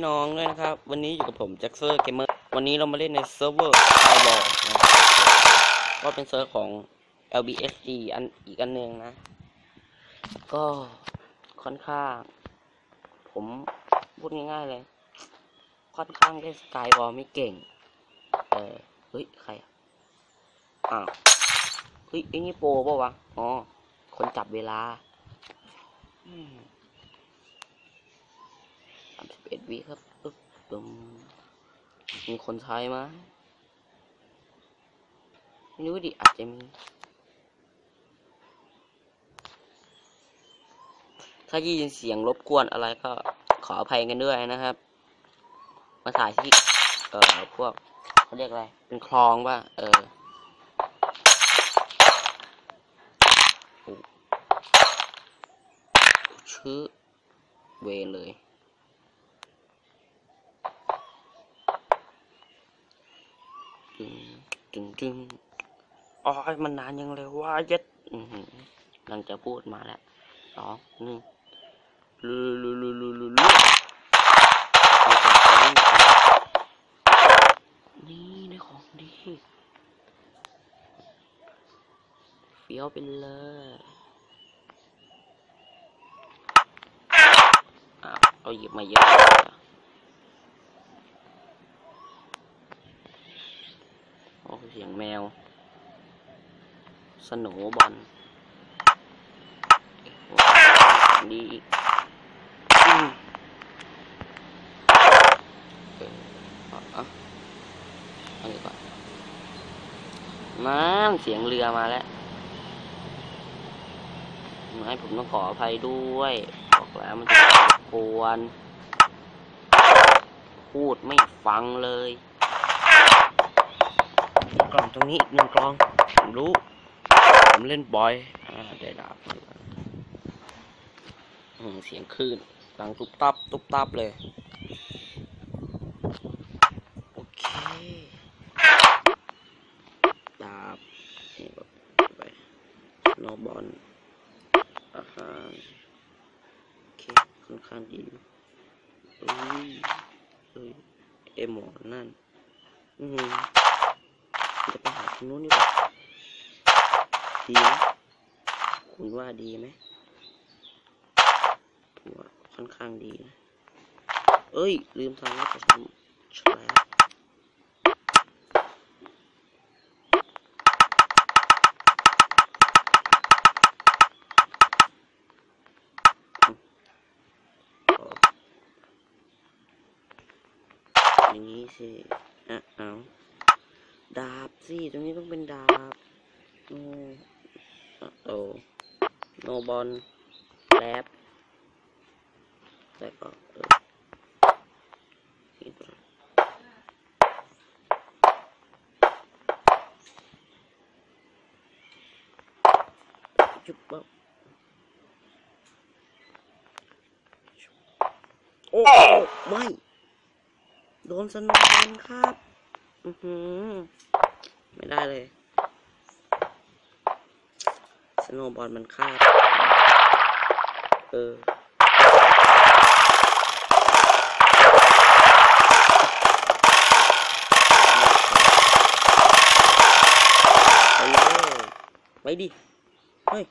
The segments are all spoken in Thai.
พี่น้องด้วยนะครับ วันนี้อยู่กับผมแจ็คเซอร์เกมเมอร์วันนี้เรามาเล่นในเซิร์ฟเวอร์ไทบอลนะก็เป็นเซิร์ฟของ LBSG อันอีกอันหนึ่งนะ ก็ค่อนข้าง ผมพูดง่ายๆเลย ค่อนข้างเล่นสกายบอลไม่เก่ง เออเฮ้ย ใครอะอ้าวเฮ้ยไอ้นี่โปรป่าวะ อ๋อ คนจับเวลา อืม เอ็ดวิครับปึ๊บตึมมีคนใช้ไหมไม่รู้ดิอาจจะมี ถ้าได้ยินเสียงรบกวนอะไรก็ขออภัยกันด้วยนะครับ มาถ่ายที่ เอ่อ พวกเขาเรียกอะไร เป็นคลองป่ะเออชื่อเวเลย ตึงตึงตึงอ๋อมันนานยังเลยว่าเย็ดหลังจะพูดมาแล้วสองหนึ่งลุลุลุลุลุลุนี่ได้ของดีเฟี้ยวไปเลยอะเอาหยิบมาเยอะเลยอะ โอ้เสียงแมว สโหนบอลดีอีกอืมเออเอาเอาอันนี้ก่อนนั่นเสียงเรือมาแล้วไม่ผมต้องขออภัยด้วยบอกแล้วมันจะรบกวนพูดไม่ฟังเลย กล่องตรงนี้อีกหนึ่งกล่องผมรู้ ผมเล่นบ่อยอได้ดาบเสียงคลื่นดังตุบตับตุบตับเลย โอเคดาบนี่ก็ไปโนบอลอาหารโอเคค่อนข้างดีเอ้ยเอ้ยเอหมอนั่น อืม จะไปหาตรงนู้นดีกว่าดีไหมคุณว่าดีไหมผมว่าค่อนข้างดีนะเอ้ย ลืมทำว่าจะทำแฉลบอย่างนี้สิอะเอา ดาบสิตรงนี้ต้องเป็นดาบโอ้โอ้โนบอลแลบแล้วก็เออจุ๊บปั๊บโอ้ ไม่ โดนสนว์บอลครับ อือหือ ไม่ได้เลย สโนบอลมันคาด เออ ไปเลยไปดิ เฮ้ย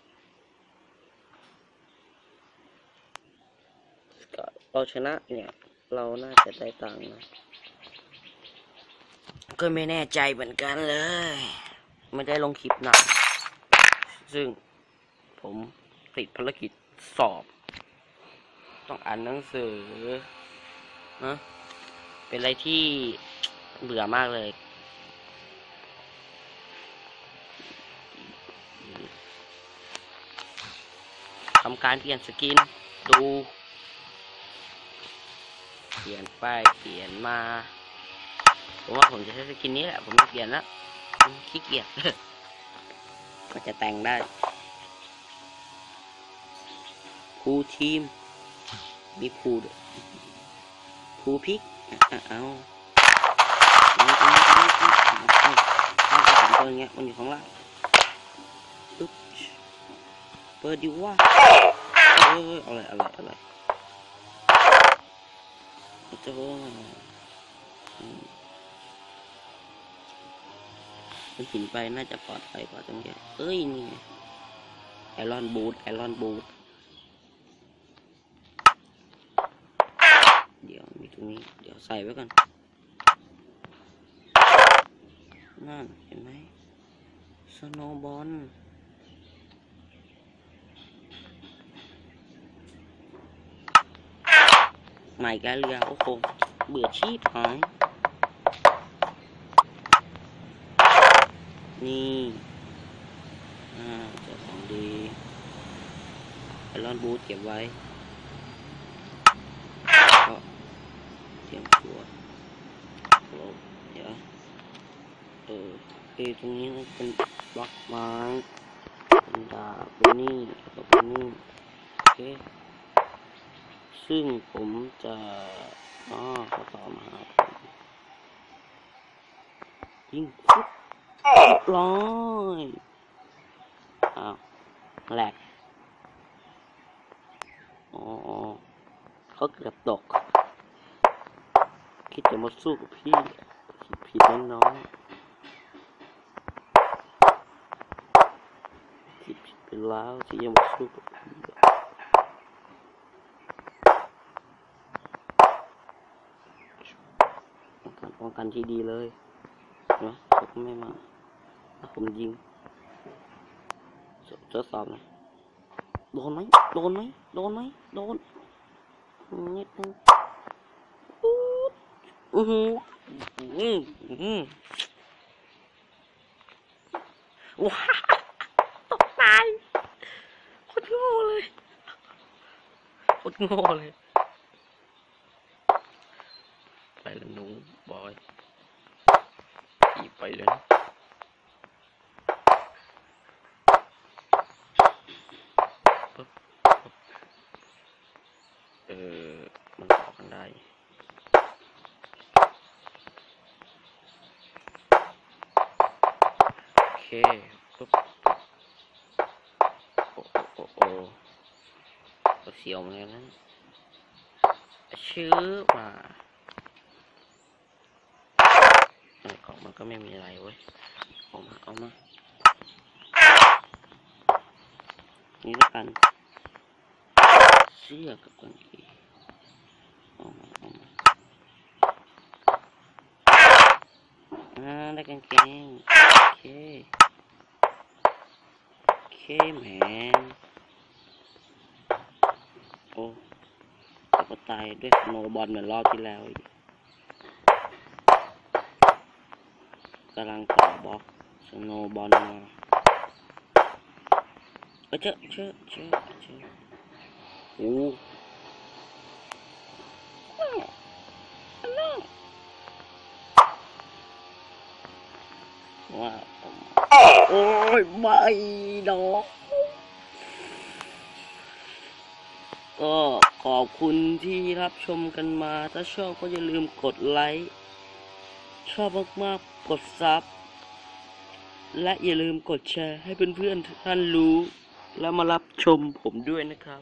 เราชนะเนี่ย เราน่าจะได้ตังค์นะ ก็ไม่แน่ใจเหมือนกันเลย ไม่ได้ลงคลิปนักซึ่งผมติดภารกิจสอบ ต้องอ่านหนังสือนะเป็นอะไรที่เบื่อมากเลย ทำการเปลี่ยนสกิน ดู เปลี่ยนไป เปลี่ยนมา ผมว่าผมจะใช้สกินนี้แหละ ผมไม่เปลี่ยนแล้วขี้เกียจก็จะแต่งได้ครูทีมมีครูด้วยครูพิกเอาเอาเอาเอาเอาเอาสามตัวเงี้ยมันอยู่ข้างล่างปึ๊บเปิดดิว่าเอออะไรอะไรอะอรโอ้โห ว่าอืมมันหินไปน่าจะปลอดภัยกว่าตรงนี้เอ้ยนี่ไอรอนบูทไอรอนบูทเดี๋ยวมีตรงนี้เดี๋ยวใส่ไว้ก่อนนั่นเห็นไหมสโนบอลใหม่กันเรือโอ้โหเบื่อชีพหาย นี่อ่าเจอของดีไอรอนบูทเก็บไว้ก็เตรียมตัวโอ้เดี๋ยวเออเอตรงนี้มันเป็นบล็อกไม้เป็นดาบเป็นนี่แล้วก็เป็นนี่โอเคซึ่งผมจะอ๋อเขาต่อมาหาผมยิงฟุ๊บ เรียบร้อยอ้าวแหลกโอ๋อเขาเกือบตก คิดจะมาสู้กับพี่ ผิดผิดน้องๆคิดผิดไปแล้วที่จะมาสู้กับพี่ป้องกันป้องกันที่ดีเลยเนาะเขาไม่มา ผมยิงทดสอบนะโดนไหมโดนไหมโดนไหมโดนนิดนึงอู้อือหืออือหือว้าตกตายโคตรโง่เลยโคตรโง่เลยไปแล้วหนูบอยไปเลยนะปึ๊บปึ๊บ เออ มันต่อกันได้โอเคปึ๊บโอ้โอ้โอ้โอ้เสียวเหมือนกันนะชื้อมาเออของมันก็ไม่มีอะไรเว้ยเอามา เอามา นี่ล้วกัน เสื้อกับกางเกงเอามาเอามาอ่าได้กางเกงโอเคโอเคแมนโอ้แล้วก็ตายด้วยสโนบอลเหมือนรอบที่แล้วอีกกำลังต่อบล็อกสโนบอลมาเออเจอเจอเจอเจอ โอ้ว้าวโอ้ยไม่ดอกก็ขอบคุณที่รับชมกันมา ถ้าชอบก็อย่าลืมกดไลค์ ชอบมากๆ กดซับ และอย่าลืมกดแชร์ให้เพื่อนๆท่านรู้ แล้วมารับชมผมด้วยนะครับ